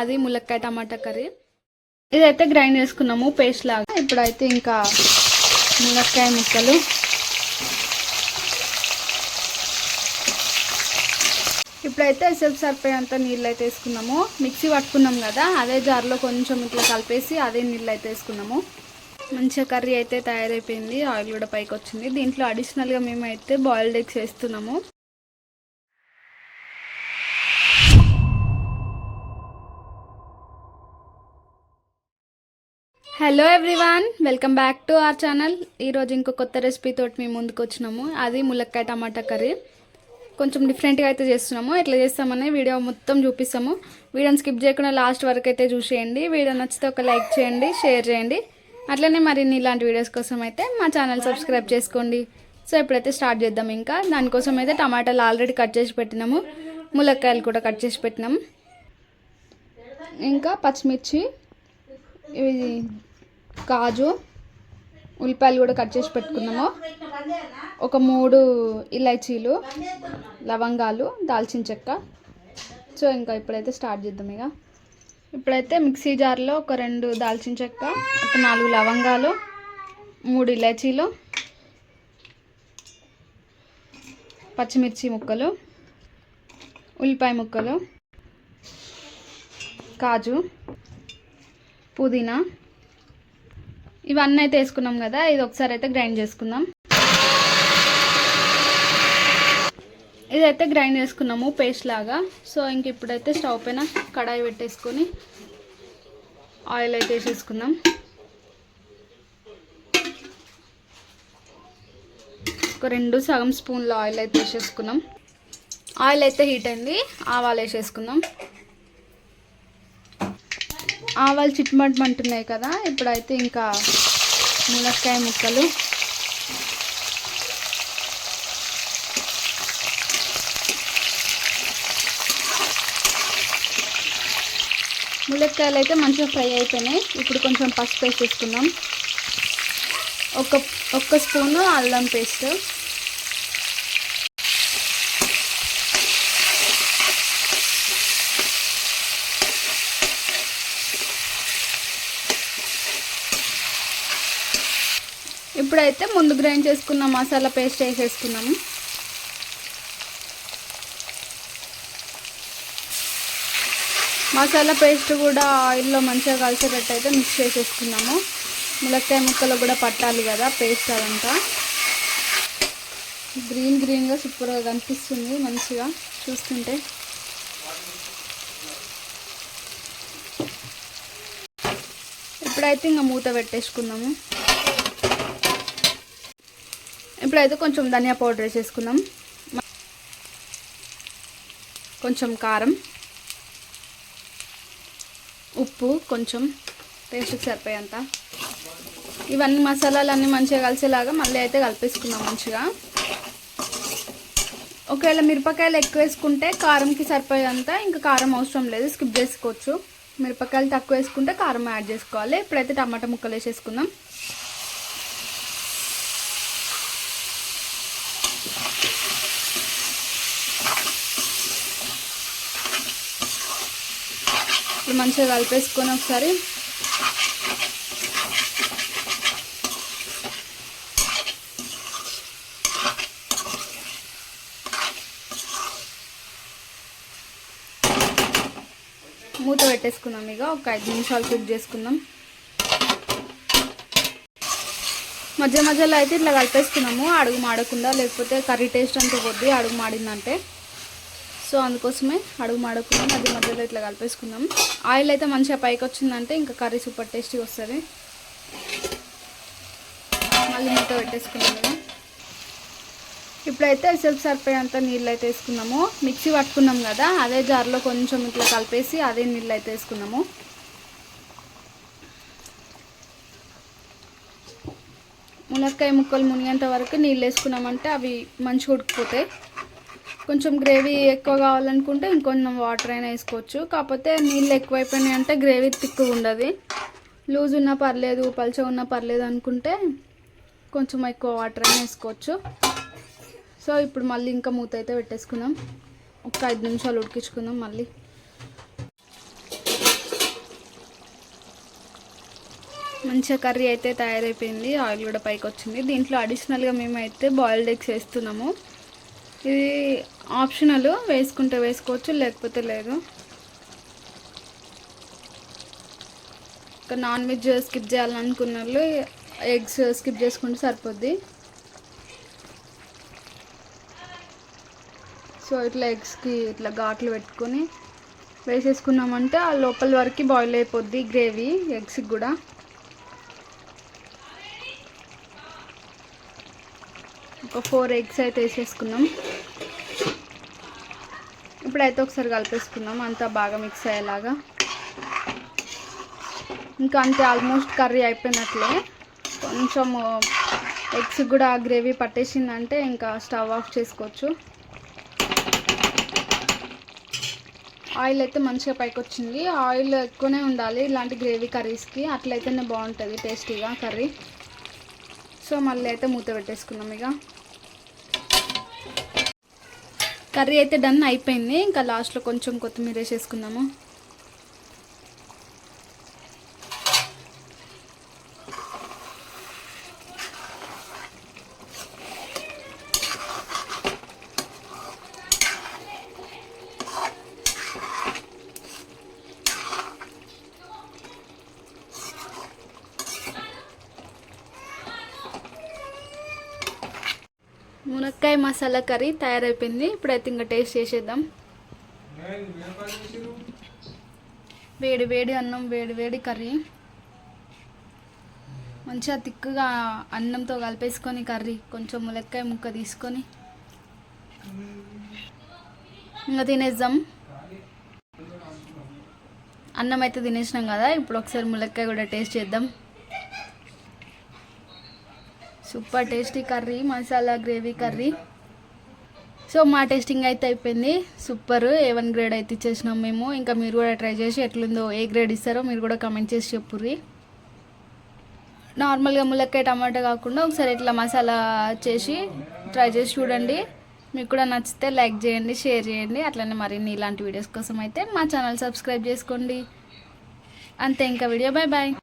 అది ములక్కాయ tomato curry. ఇదైతే గ్రైండ్ చేసుకున్నాము పేస్ట్ లాగా. ఇప్పుడైతే ఇంకా ములక్కాయ ముక్కలు. ఇప్పుడైతే ఎసెల్ఫ్ సరిపోయేంత నీళ్ళు అయితే వేసుకున్నాము. మిక్సీ పట్టుకున్నాం కదా అదే జార్లో కొంచెం ఇట్లా కలిపేసి అదే నీళ్ళు అయితే వేసుకున్నాము. మంచిగా కర్రీ అయితే తయారైపోయింది ఆయిల్ కూడా పైకి వచ్చింది దీంట్లో అడిషనల్గా మేమైతే బాయిల్డ్ ఎగ్స్ వేస్తున్నాము. Hello everyone welcome back to our channel ఈరోజు ఇంకో కొత్త రెసిపీతో మేము ముందుకు వచ్చినాము అది ములక్కాయ టమాటా కర్రీ. కొంచెం డిఫరెంట్గా అయితే చేస్తున్నాము. ఎట్లా చేస్తామని వీడియో మొత్తం చూపిస్తాము. వీడియోని స్కిప్ చేయకుండా లాస్ట్ వరకు అయితే చూసేయండి. వీడియో నచ్చితే ఒక లైక్ చేయండి షేర్ చేయండి. అట్లనే మరిన్ని ఇలాంటి వీడియోస్ కోసం అయితే మా ఛానల్ సబ్స్క్రైబ్ చేసుకోండి. సో ఇప్పుడైతే స్టార్ట్ చేద్దాం ఇంకా దానికోసం అయితే టమాటాలు ఆల్రెడీ కట్ చేసి పెట్టినాము. ములక్కాయలు కూడా కట్ చేసి పెట్టినాము. ఇంకా పచ్చిమిర్చి. ఇవి కాజు ఉల్లిపాయలు కూడా కట్ చేసి పెట్టుకున్నాము. ఒక మూడు ఇలైచీలు లవంగాలు దాల్చిన చెక్క. సో ఇంకా ఇప్పుడైతే స్టార్ట్ చేద్దాం ఇక. ఇప్పుడైతే మిక్సీ జార్లో ఒక రెండు దాల్చిన చెక్క ఒక నాలుగు లవంగాలు మూడు ఇలైచీలు పచ్చిమిర్చి ముక్కలు ఉల్లిపాయ ముక్కలు కాజు పుదీనా ఇవన్నీ అయితే వేసుకున్నాం కదా ఇది ఒకసారి అయితే గ్రైండ్ చేసుకుందాం. ఇదైతే గ్రైండ్ చేసుకున్నాము పేస్ట్ లాగా. సో ఇంక ఇప్పుడైతే స్టవ్ పైన కడాయి పెట్టేసుకొని ఆయిల్ అయితే వేసేసుకుందాం. ఒక రెండు సగం స్పూన్ల ఆయిల్ అయితే వేసేసుకున్నాం. ఆయిల్ అయితే హీట్ అయింది ఆవాలు వేసేసుకుందాం. ఆవాలు చిట్మటమంటున్నాయి కదా ఇప్పుడైతే ఇంకా మునక్కాయ ముక్కలు. ములక్కాయలు అయితే మంచిగా ఫ్రై అయిపోయినాయి. ఇప్పుడు కొంచెం పసుపు వేసేసుకుందాం. ఒక ఒక్క స్పూను అల్లం పేస్ట్. ఇప్పుడైతే ముందు గ్రైండ్ చేసుకున్న మసాలా పేస్ట్ వేసేసుకున్నాము. మసాలా పేస్ట్ కూడా ఆయిల్లో మంచిగా కలిసేటట్టు అయితే మిక్స్ చేసేసుకున్నాము. ములక్కాయ ముక్కలు కూడా పట్టాలి కదా పేస్ట్ అదంతా. గ్రీన్ గ్రీన్గా సూపర్గా కనిపిస్తుంది మంచిగా చూస్తుంటే. ఇప్పుడైతే ఇంకా మూత పెట్టేసుకున్నాము. ఇప్పుడైతే కొంచెం ధనియా పౌడర్ వేసేసుకుందాం. కొంచెం కారం ఉప్పు కొంచెం టేస్ట్కి సరిపోయేంత. ఇవన్నీ మసాలాలు అన్నీ మంచిగా కలిసేలాగా మళ్ళీ అయితే కలిపేసుకుందాం మంచిగా. ఒకవేళ మిరపకాయలు ఎక్కువ వేసుకుంటే కారంకి సరిపోయేంత ఇంకా కారం అవసరం లేదు స్కిప్ చేసుకోవచ్చు. మిరపకాయలు తక్కువ వేసుకుంటే కారం యాడ్ చేసుకోవాలి. ఇప్పుడైతే టమాటా ముక్కలు వేసేసుకుందాం. మంచిగా కలిపేసుకొని ఒకసారి. మూత పెట్టేసుకున్నాం ఇక ఒక ఐదు నిమిషాలు కుక్ చేసుకుందాం. మధ్య మధ్యలో అయితే ఇట్లా కలిపేసుకున్నాము అడుగు మాడకుండా లేకపోతే కర్రీ టేస్ట్ అంతా కొద్ది అడుగు మాడిందంటే. సో అందుకోసమే అడుగు మాడుకున్నాం మధ్య మధ్యలో ఇట్లా కలిపేసుకుందాం ఆయిల్ అయితే మంచిగా పైకి వచ్చిందంటే ఇంకా కర్రీ సూపర్ టేస్టీ వస్తుంది. మళ్ళీ మూత పెట్టేసుకున్నాం కదా. ఇప్పుడైతే సెల్ఫ్ సరిపోయేంత నీళ్ళు అయితే వేసుకున్నాము. మిక్సీ పట్టుకున్నాం కదా అదే జార్లో కొంచెం ఇట్లా కలిపేసి అదే నీళ్ళు అయితే వేసుకున్నాము. మునక్కాయ ముక్కలు మునిగేంత వరకు నీళ్ళు వేసుకున్నామంటే అవి మంచిగా ఉడికిపోతాయి. కొంచెం గ్రేవీ ఎక్కువ కావాలనుకుంటే ఇంకొంచెం వాటర్ అయినా వేసుకోవచ్చు. కాకపోతే నీళ్ళు ఎక్కువైపోయినాయి అంటే గ్రేవీ తిక్కు ఉండదు. లూజ్ ఉన్నా పర్లేదు పలుచగా ఉన్నా పర్లేదు అనుకుంటే కొంచెం ఎక్కువ వాటర్ అయినా వేసుకోవచ్చు. సో ఇప్పుడు మళ్ళీ ఇంకా మూత అయితే పెట్టేసుకుందాం. ఒక ఐదు నిమిషాలు ఉడికించుకుందాం మళ్ళీ. మంచిగా కర్రీ అయితే తయారైపోయింది. ఆయిల్ కూడా పైకి వచ్చింది దీంట్లో అడిషనల్గా మేమైతే బాయిల్డ్ ఎగ్స్ వేస్తున్నాము. ఇది ఆప్షనల్ వేసుకుంటే వేసుకోవచ్చు లేకపోతే లేదు. ఇంకా నాన్ వెజ్ స్కిప్ చేయాలనుకున్న వాళ్ళు ఎగ్స్ స్కిప్ చేసుకుంటే సరిపోద్ది. సో ఇట్లా ఎగ్స్కి ఇట్లా ఘాట్లు పెట్టుకొని వేసేసుకున్నామంటే ఆ లోపల వరకు బాయిల్ అయిపోద్ది గ్రేవీ ఎగ్స్కి కూడా. ఒక ఫోర్ ఎగ్స్ అయితే వేసేసుకున్నాం. ఇప్పుడైతే ఒకసారి కలిపేసుకున్నాం అంతా బాగా మిక్స్ అయ్యేలాగా. ఇంకా అంతే ఆల్మోస్ట్ కర్రీ అయిపోయినట్లే. కొంచెం ఎగ్స్ కూడా గ్రేవీ పట్టేసిందంటే ఇంకా స్టవ్ ఆఫ్ చేసుకోవచ్చు. ఆయిల్ అయితే మంచిగా పైకి వచ్చింది ఆయిల్ ఎక్కువనే ఉండాలి ఇలాంటి గ్రేవీ కర్రీస్కి. అట్లయితేనే బాగుంటుంది టేస్టీగా కర్రీ. సో మళ్ళీ అయితే మూత పెట్టేసుకున్నాం ఇక. కర్రీ అయితే డన్ అయిపోయింది. ఇంకా లాస్ట్లో కొంచెం కొత్తిమీర వేసేసుకుందాము. మునక్కాయ మసాలా కర్రీ తయారైపోయింది. ఇప్పుడైతే ఇంకా టేస్ట్ చేసేద్దాం. వేడి వేడి అన్నం వేడి వేడి కర్రీ. మంచిగా తిక్కుగా అన్నంతో కలిపేసుకొని కర్రీ. కొంచెం ములక్కాయ ముక్క తీసుకొని. ఇంకా తినేద్దాం. అన్నం అయితే తినేసినాం కదా. ఇప్పుడు ఒకసారి ములక్కాయ కూడా టేస్ట్ చేద్దాం. Super tasty curry masala gravy curry. So మా టేస్టింగ్ అయితే అయిపోయింది. సూపర్ ఏ వన్ గ్రేడ్ అయితే ఇచ్చేసినాం మేము. ఇంకా మీరు కూడా ట్రై చేసి ఎట్లుందో ఏ గ్రేడ్ ఇస్తారో మీరు కూడా కమెంట్ చేసి చెప్పుర్రి. నార్మల్గా ములక్కాయ టమాటా కాకుండా ఒకసారి ఇట్లా మసాలా చేసి ట్రై చేసి చూడండి. మీకు కూడా నచ్చితే లైక్ చేయండి షేర్ చేయండి. అట్లనే మరిన్ని ఇలాంటి వీడియోస్ కోసం అయితే మా ఛానల్ సబ్స్క్రైబ్ చేసుకోండి. అంతే ఇంకా వీడియో. Bye bye.